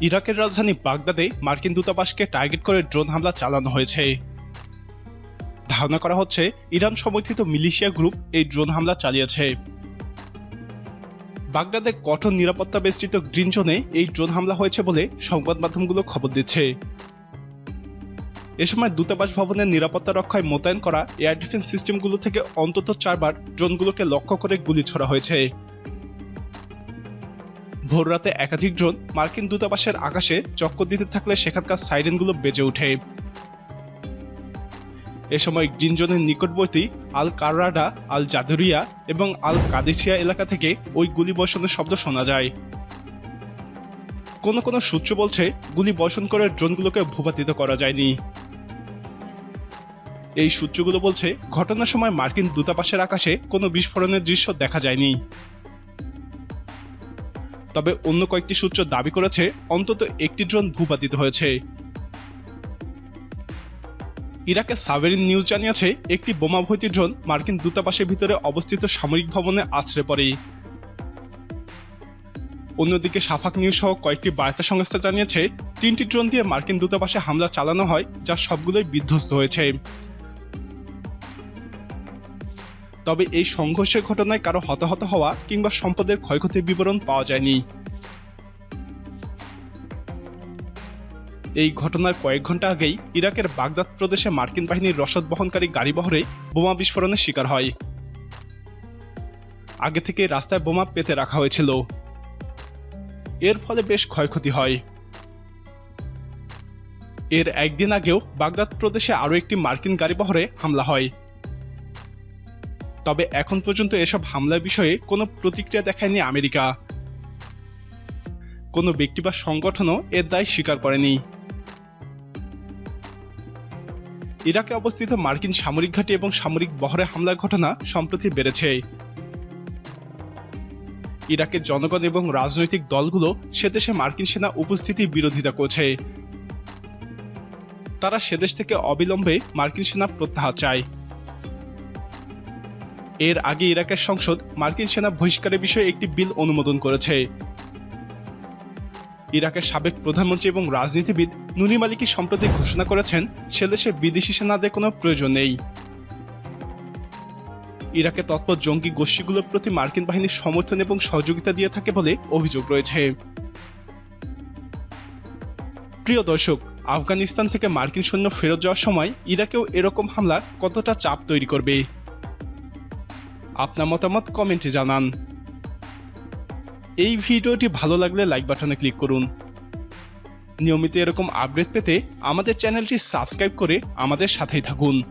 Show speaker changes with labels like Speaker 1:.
Speaker 1: ইরাকের রাজধানী বাগদাদে মার্কিন দূতাবাসকে টার্গেট করে ড্রোন হামলা চালানো হয়েছে। ধারণা করা হচ্ছে, ইরান সমর্থিত মিলিশিয়া গ্রুপ এই ড্রোন হামলা চালিয়েছে। বাগদাদে কঠোর নিরাপত্তা বেষ্টিত গ্রিন জোনে এই ড্রোন হামলা হয়েছে বলে সংবাদ মাধ্যমগুলো খবর দিচ্ছে। এ সময় দূতাবাস ভবনের নিরাপত্তা রক্ষায় মোতায়েন করা এয়ার ডিফেন্স সিস্টেমগুলো থেকে অন্তত চারবার ড্রোনগুলোকে লক্ষ্য করে গুলি ছোড়া হয়েছে। ভোররাতে একাধিক ড্রোন মার্কিন দূতাবাসের আকাশে চক্কর দিতে থাকলে সেখানকার সাইরেনগুলো বেজে ওঠে। এ সময় গ্রিন জোনের নিকটবর্তী আল কাররাডা আল জাদুরিয়া এবং আল কাদিছিয়া এলাকা থেকে ওই গুলি বর্ষণের শব্দ শোনা যায়। কোনো কোনো সূত্র বলছে গুলি বর্ষণ করে ড্রোনগুলোকে ভূপাতিত করা যায়নি। এই সূত্রগুলো বলছে ঘটনার সময় মার্কিন দূতাবাসের আকাশে কোনো বিস্ফোরণের দৃশ্য দেখা যায়নি। তবে অন্য কয়েকটি সূত্র দাবি করেছে, অন্তত একটি ড্রোন ভূপাতিত হয়েছে। ইরাকের সাবেরিন নিউজ জানিয়েছে, একটি বোমাভর্তি ড্রোন মার্কিন দূতাবাসের ভিতরে অবস্থিত সামরিক ভবনে আছড়ে পড়ে। অন্যদিকে সাফাক নিউজ সহ কয়েকটি বার্তা সংস্থা জানিয়েছে, তিনটি ড্রোন দিয়ে মার্কিন দূতাবাসে হামলা চালানো হয়, যা সবগুলোই বিধ্বস্ত হয়েছে। তবে এই সংঘর্ষের ঘটনায় কারও হতাহত হওয়া কিংবা সম্পদের ক্ষয়ক্ষতির বিবরণ পাওয়া যায়নি। এই ঘটনার কয়েক ঘণ্টা আগেই ইরাকের বাগদাদ প্রদেশে মার্কিন বাহিনীর রসদ বহনকারী গাড়ি বহরে বোমা বিস্ফোরণের শিকার হয়। আগে থেকে রাস্তায় বোমা পেতে রাখা হয়েছিল। এর ফলে বেশ ক্ষয়ক্ষতি হয়। এর একদিন আগেও বাগদাদ প্রদেশে আরও একটি মার্কিন গাড়ি বহরে হামলা হয়। তবে এখন পর্যন্ত এসব হামলার বিষয়ে কোনো প্রতিক্রিয়া দেখায়নি আমেরিকা। কোনো ব্যক্তি বা সংগঠনও এর দায় স্বীকার করেনি। ইরাকে অবস্থিত মার্কিন সামরিক ঘাঁটি এবং সামরিক বহরে হামলার ঘটনা সম্প্রতি বেড়েছে। ইরাকের জনগণ এবং রাজনৈতিক দলগুলো সে দেশে মার্কিন সেনা উপস্থিতির বিরোধিতা করছে। তারা সেদেশ থেকে অবিলম্বে মার্কিন সেনা প্রত্যাহার চায়। এর আগে ইরাকের সংসদ মার্কিন সেনা বহিষ্কারের বিষয়ে একটি বিল অনুমোদন করেছে। ইরাকের সাবেক প্রধানমন্ত্রী এবং রাজনীতিবিদ নুরি মালিকি সম্প্রতি ঘোষণা করেছেন, সে দেশে বিদেশি সেনাদের কোনো প্রয়োজন নেই। ইরাকে তৎপর জঙ্গি গোষ্ঠীগুলোর প্রতি মার্কিন বাহিনীর সমর্থন এবং সহযোগিতা দিয়ে থাকে বলে অভিযোগ রয়েছে। প্রিয় দর্শক, আফগানিস্তান থেকে মার্কিন সৈন্য ফেরত যাওয়ার সময় ইরাকেও এরকম হামলা কতটা চাপ তৈরি করবে? আপনার মতামত কমেন্টে জানান। এই ভিডিওটি ভালো লাগলে লাইক বাটনে ক্লিক করুন। নিয়মিত এরকম আপডেট পেতে আমাদের চ্যানেলটি সাবস্ক্রাইব করে আমাদের সাথেই থাকুন।